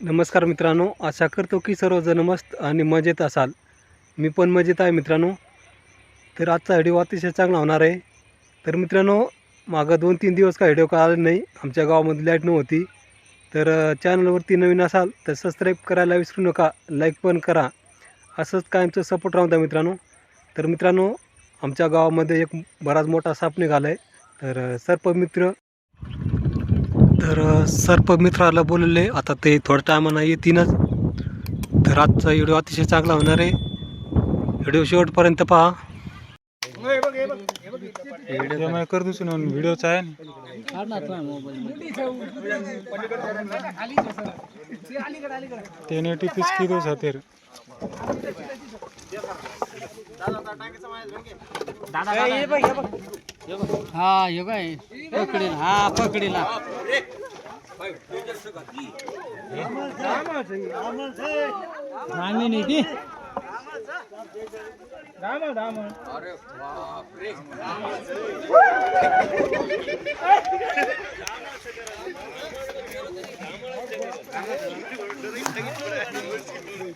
नमस्कार मित्रांनो आशा करतो की सर्वजण मस्त आणि मजेत असाल. मी पण मजेत आहे मित्रांनो. तर आजचा व्हिडिओ अतिशय चांगला होणार आहे. तर मित्रांनो मागं दोन तीन दिवस का व्हिडिओ आला नाही आमच्या गावामध्ये लाइट नव्हती तर चॅनलवरती नवीन असाल तर सबस्क्राईब करायला विसरू नका लाईक पण करा. असंच कायमचं सपोर्ट राहू द्या मित्रांनो. तर मित्रांनो आमच्या गावामध्ये एक बराच मोठा साप निघाला आहे तर सर्पमित्र तर अ, सर्पमित्राला बोलले आता ते थोड्या टायमानं येतीलच. तर आजचा व्हिडिओ अतिशय चांगला होणार आहे. व्हिडिओ शेवटपर्यंत पहा. कर दूसरी ना व्हिडिओ आहे ना टेन एटी पीस की दो खातीर हा हे काय पकडील हा पकडील. रामे नहीं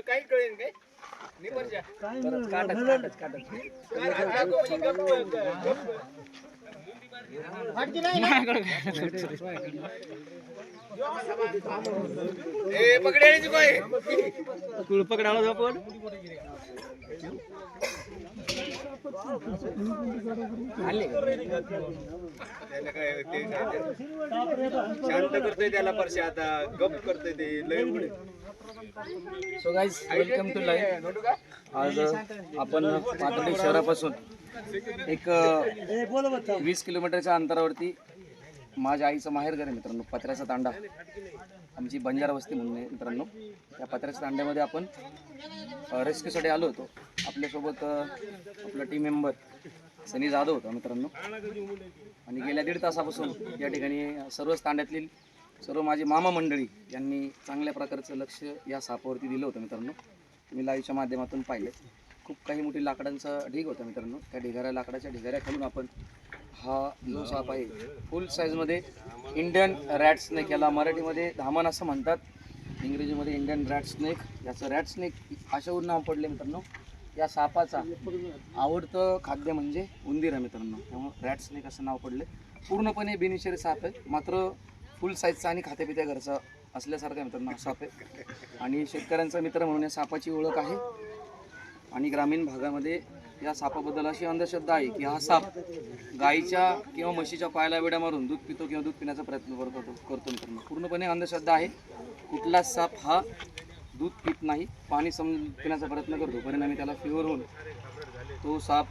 काही कळेल काय? मी पण जा काटत काटत काटत कुळ पकडायला आपण शांत करतोय त्याला परशे आता गप करतोय ते लय उघडे so guys welcome to live आज आपण पाथर्डी शहरापासून एक वीस किलोमीटर किलोमीटरच्या अंतरावरती माझ्या आईचं माहेर घर आहे मित्रांनो पत्र्याचा तांडा. आमची बंजारा वस्ती म्हणून आहे मित्रांनो. त्या पत्र्याच्या तांड्यामध्ये आपण रेस्क्यूसाठी आलो होतो. आपल्यासोबत आपला टीम मेंबर सनी जाधव होता मित्रांनो. आणि गेल्या दीड तासापासून या ठिकाणी सर्वच तांड्यातील सर्व माझी मामा मंडळी यांनी चांगल्या प्रकारचं लक्ष या सापावरती दिलं होतं मित्रांनो. तुम्ही लाईव्हच्या माध्यमातून पाहिले खूप काही मोठी लाकडांचा ढीग होता मित्रांनो. त्या ढिगाऱ्या लाकडाच्या ढिगाऱ्या खालून आपण हा जो साप आहे फुल साईजमध्ये इंडियन रॅट स्नेक याला मराठीमध्ये धामण असं म्हणतात. इंग्रजीमध्ये इंडियन रॅट स्नेक याचं रॅट स्नेक अशावरून नाव पडले मित्रांनो. या सापाचा आवडतं खाद्य म्हणजे उंदीर आहे मित्रांनो. त्यामुळं रॅट स्नेक असं नाव पडले. पूर्णपणे बेनिशरी साप आहे. मात्र फुल साईजचा आणि खात्यापित्या घरचा असल्यासारखा आहे मित्रांनो साप आहे. आणि शेतकऱ्यांचा मित्र म्हणून या सापाची ओळख आहे. आणि ग्रामीण भागामध्ये या सापाबद्दल अशी अंधश्रद्धा आहे की हा साप गाईच्या किंवा म्हशीच्या पायाला वेड्या मारून दूध पितो किंवा दूध पिण्याचा प्रयत्न करतो करतो मित्रांनो. पूर्णपणे अंधश्रद्धा आहे. कुठलाच साप हा दूध पित नाही पाणी सम पिण्याचा प्रयत्न करतो. परिणामी त्याला फिवर होऊन तो साप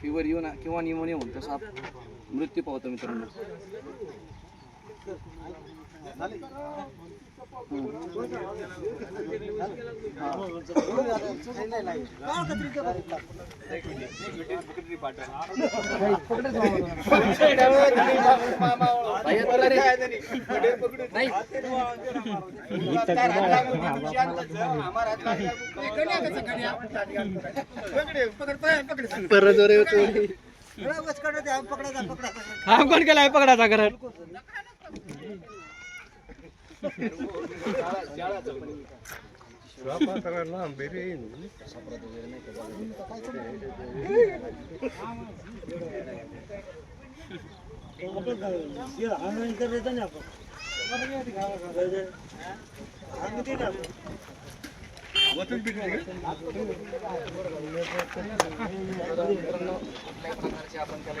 फिवर येऊन किंवा निमोनिया होऊन तो साप मृत्यू पावतो मित्रांनो. बाहेर पडला रे. कोण केलाय पकडाचा करत मित्रांनो कुठल्याही प्रकारचे आपण त्याला